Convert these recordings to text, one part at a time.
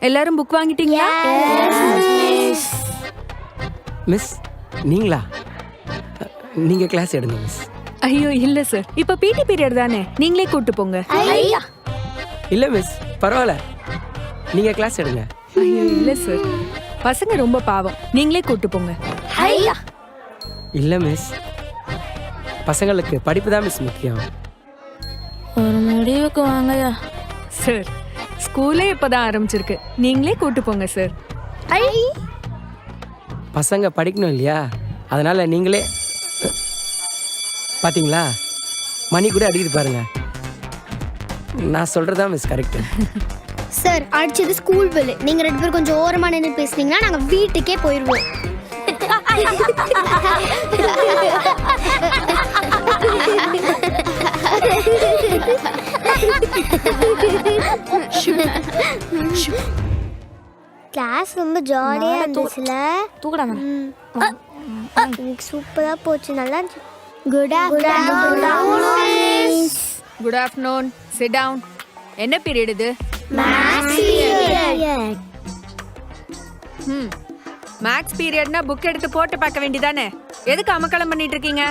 எல்லாரும் புக் வாங்கிட்டீங்களா? மிஸ் நீங்களா? நீங்கள் கிளாஸ் எடுங்க மிஸ் ஐயோ இல்ல சார் இப்ப பிடி பீரியட் தானே? நீங்களே கூட்டு போங்க. இல்லை மிஸ் பரவாயில்ல. நீங்கள் கிளாஸ் எடுங்க. ஐயோ இல்ல சார் பசங்க ரொம்ப பாவம். நீங்களே கூட்டு போங்க. இல்லை மிஸ் பசங்களுக்கு படிப்பு தான் மிஸ் முக்கியம். ஒரு முடிவுக்கு வாங்கயா சார் ஸ்கூலே இப்பதான் ஆரம்பிச்சிருக்கு. நீங்களே கூட்டு போங்க சார். பசங்க படிக்கணும் இல்லையா? அதனால நீங்களே பாத்தீங்களா? மணி கூட அடிக்குது பாருங்க. நான் சொல்றதா மிஸ் கரெக்ட் சார் அடிச்சது ஸ்கூல் பில் நீங்க ரெண்டு பேரும் கொஞ்சம் ஓரமா நின்று பேசுனீங்கன்னா நாங்க வீட்டுக்கே போயிருவோம். கிளாஸ் ரொம்ப ஜாலியா இருந்துச்சுல? தூக்கடா இன்னைக்கு சூப்பரா போச்சு நல்லா இருந்துச்சு. Good afternoon good afternoon sit down என்ன பீரியட் இது? ம் மேக்ஸ் பீரியட்னா புக் எடுத்து போட்டு பார்க்க வேண்டியதானே? எதுக்கு அமக்கலம் பண்ணிட்டு இருக்கீங்க?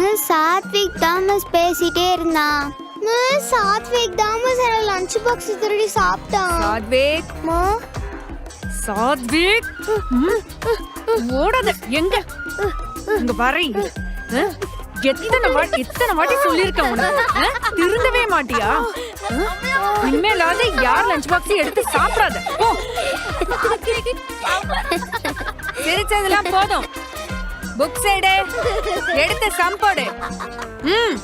மிஸ் சாத்விக் தான் மிஸ் பேசிட்டே இருந்தான். மிஸ் சாத்விக் தான் மிஸ் லஞ்ச் பாக்ஸ் திருடி சாப்பிட்டான். சாத்விக்? மா. சாத்விக்? ஓடாத எங்க? இங்க வரை எத்தனை வாட்டி எத்தனை வாட்டி சொல்லியிருக்கேன் உனக்கு? திருந்தவே மாட்டியா? இனிமேலாவது யார் லஞ்ச் பாக்ஸ் எடுத்து சாப்பிடாத. போ. சிரிச்சதெல்லாம் போதும். புக் சைடு எடுத்து சம்போடு ம்.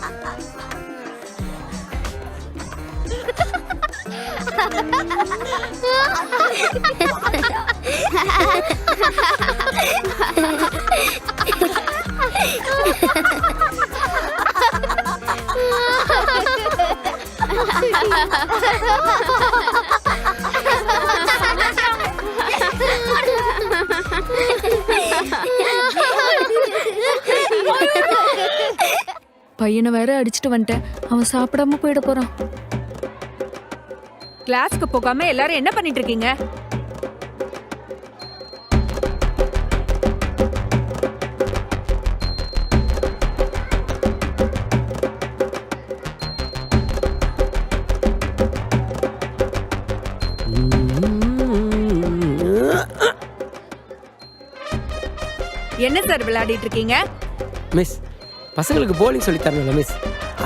பையனை வேற அடிச்சிட்டு வந்துட்டேன். அவன் சாப்பிடாம போயிட போறான். கிளாஸ்க்கு போகாம எல்லாரும் என்ன பண்ணிட்டு இருக்கீங்க? என்ன சார் விளையாடிட்டு இருக்கீங்க? மிஸ் பசங்களுக்கு போலிங் சொல்லி தரணும்ல மிஸ்.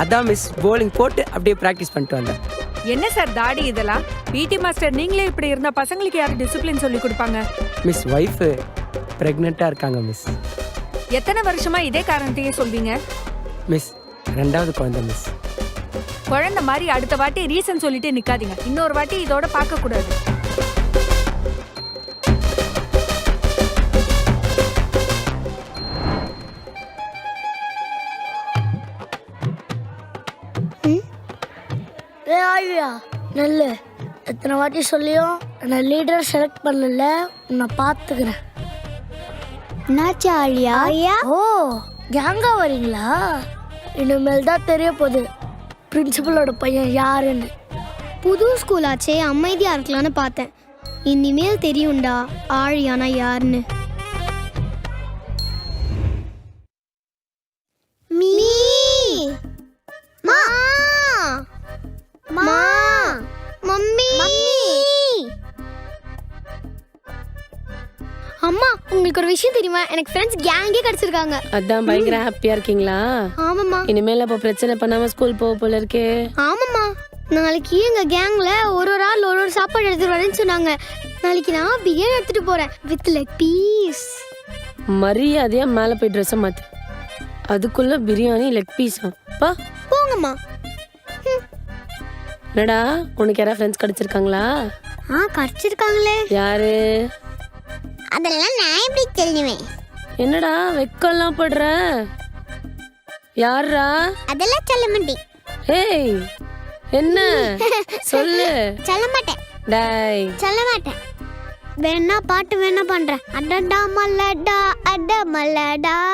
அதான் மிஸ் போலிங் போட்டு அப்படியே ப்ராக்டிஸ் பண்ணிட்டு வந்தேன். என்ன சார் தாடி இதெல்லாம்? பிடி மாஸ்டர் நீங்களே இப்படி இருந்தா பசங்களுக்கு யாரு டிசிப்ளின் சொல்லி கொடுப்பாங்க? மிஸ் ஒய்ஃபு ப்ரெக்னெண்ட்டாக இருக்காங்க மிஸ் எத்தனை வருஷமா இதே காரணத்தையே சொல்வீங்க? மிஸ் ரெண்டாவது குழந்தை மிஸ் குழந்தை மாதிரி அடுத்த வாட்டி ரீசன் சொல்லிட்டு நிக்காதீங்க. இன்னொரு வாட்டி இதோட பார்க்க கூடாது. ஆழியா நெல்லு. எத்தனை வாட்டி சொல்லியும் என்னை லீடர் செலக்ட் பண்ணல. உன்னை பார்த்துக்கிறேன். என்னாச்சு ஆழியா? ஓ கேங்கா வரீங்களா? இனிமேல் தான் தெரிய போகுது. பிரின்சிபலோட பையன் யாருன்னு. புது ஸ்கூல் ஆச்சே அமைதியா இருக்கலாம்னு பார்த்தேன். இனிமேல் தெரியும்டா ஆழியானா யாருன்னு. உங்களுக்கு ஒரு விஷயம் தெரியுமா? எனக்கு ஃப்ரெண்ட்ஸ் கேங்கே கிடைச்சிருக்காங்க. அதான் பயங்கர ஹாப்பியா இருக்கீங்களா? ஆமாம்மா. இனிமேல் அப்போ பிரச்சனை பண்ணாம ஸ்கூல் போக போல இருக்கே. ஆமாம்மா. நாளைக்கு எங்க கேங்ல ஒரு ஒரு ஆள் ஒரு ஒரு சாப்பாடு எடுத்துட்டு வரேன்னு சொன்னாங்க. நாளைக்கு நான் பிரியாணி எடுத்துட்டு போறேன். வித் லெக் பீஸ் மரியாதையா மேல போய் ட்ரெஸ்ஸை மாத்து. அதுக்குள்ள பிரியாணி லெக் பீஸா பா. போங்கம்மா. என்னடா உனக்கு யாராவது ஃப்ரெண்ட்ஸ் கிடைச்சிருக்காங்களா? ஆ கிடைச்சிருக்காங்களே. யாரு? அதெல்லாம் நான் எப்படி தெரிஞ்சுவேன் என்னடா வெக்கம்லாம் படுற? யாரா அதெல்லாம் சொல்ல மாட்டேன். ஏய் என்ன? சொல்லு. சொல்ல மாட்டேன். டேய். சொல்ல மாட்டேன். வேணா பாட்டு வேணா பண்றேன். அடடா மல்லடா அட மல்லடா.